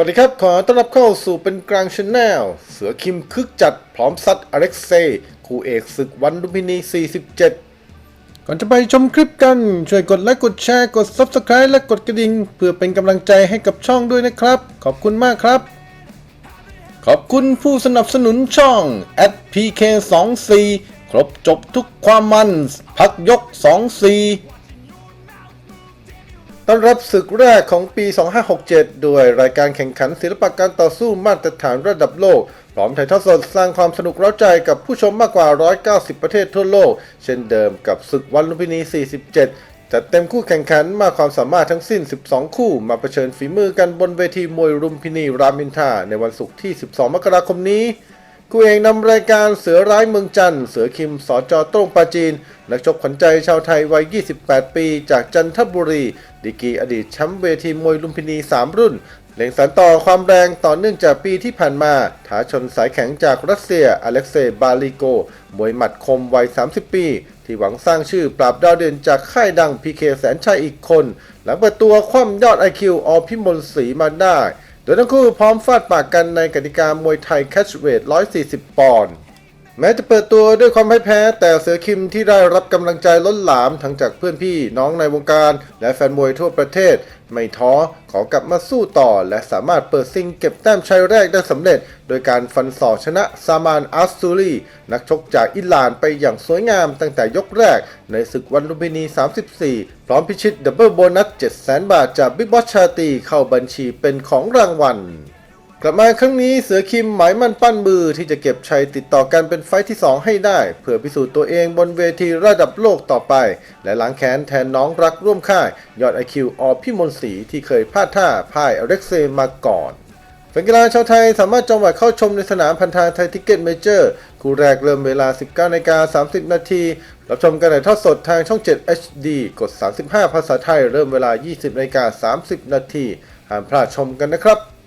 วัสดีครับ ขอต้อนรับเข้าสู่เป็นกลางชแนลเสือคิมคึกจัดพร้อมซัดอเล็กเซย์คู่เอกศึกวันลุมพินี 47 ก่อนจะไปชมคลิปกัน ช่วยกดไลค์กดแชร์กด Subscribe และกดกระดิ่ง เพื่อเป็นกำลังใจให้กับช่องด้วยนะครับ ขอบคุณมากครับ ขอบคุณผู้สนับสนุนช่อง at @pk24 ครบจบทุกความมัน พักยก 24 ต้อนรับศึกแรกของปี 2567 ด้วยรายการแข่งขันศิลปะการต่อสู้มาตรฐานระดับโลก พร้อมถ่ายทอดสดสร้างความสนุกเร้าใจกับผู้ชมมากกว่า 190 ประเทศทั่วโลก เช่นเดิมกับศึกวันลุมพินี 47 จัดเต็มคู่แข่งขันมากความสามารถทั้งสิ้น 12 คู่ มาเผชิญฝีมือกันบนเวทีมวยรุมพินีรามอินทาในวันศุกร์ที่ 12 มกราคมนี้ คู่เองนำรายการเสือร้ายเมืองจันทร์เสือคิมสอจอโต้งปาจีน นักชกขวัญใจชาวไทยวัย 28 ปี จากจันทบุรี ดีกีอดีตแชมป์เวทีมวยลุมพินี 3 รุ่นเล็งสานต่อความแรงต่อเนื่องจากปีที่ผ่านมาท้าชนสายแข็งจากรัสเซีย อเล็กเซย์บาลิโก มวยหมัดคมวัย 30 ปี ที่หวังสร้างชื่อปราบดาวเด่นจากค่ายดังพีเคแสนชัยอีกคน หลังเปิดตัวคว่ำยอด IQ อพิมลศรีมาได้ โดยทั้งคู่พร้อมฟาดปากกันในกติกามวยไทยแคชเวท140 ปอนด์ แม้จะเปิดตัวด้วยความไม่แพ้แต่เสือคิมที่ได้รับกำลังใจล้นหลามทั้งจากเพื่อนพี่น้องในวงการ และแฟนมวยทั่วประเทศ ไม่ท้อขอกลับมาสู้ต่อ และสามารถเปิดซิงเก็บแต้มชัยแรกได้สำเร็จ โดยการฟันศอกชนะซามานอัสซูรีนักชกจากอิหร่านไปอย่างสวยงามตั้งแต่ยกแรก ในศึกวันลุมพินี 34 พร้อมพิชิตดับเบิลโบนัส700,000 บาทจากบิ๊กบอสชาตีเข้าบัญชีเป็นของรางวัล กลับมาครั้งนี้เสือคิมหมายมั่นปั้นมือที่จะเก็บชัยติดต่อกันเป็นไฟที่ 2 ให้ได้ เพื่อพิสูจน์ตัวเองบนเวทีระดับโลกต่อไป และล้างแค้นแทนน้องรักร่วมค่าย ยอดไอคิวอพิมลศรีที่เคยพลาดท่าพ่ายอเล็กเซมาก่อนแฟนกีฬาชาวไทยสามารถจองบัตรเข้าชมในสนามพันธาไทยทิกเก็ตเมเจอร์คู่แรกเริ่มเวลา 19นากา30 นาที รับชมกันในทอดสดทางช่อง 7 HD กด 35 ภาษาไทย เริ่มเวลา 20นากา30 นาทีห้ามพลาดชมกันนะครับ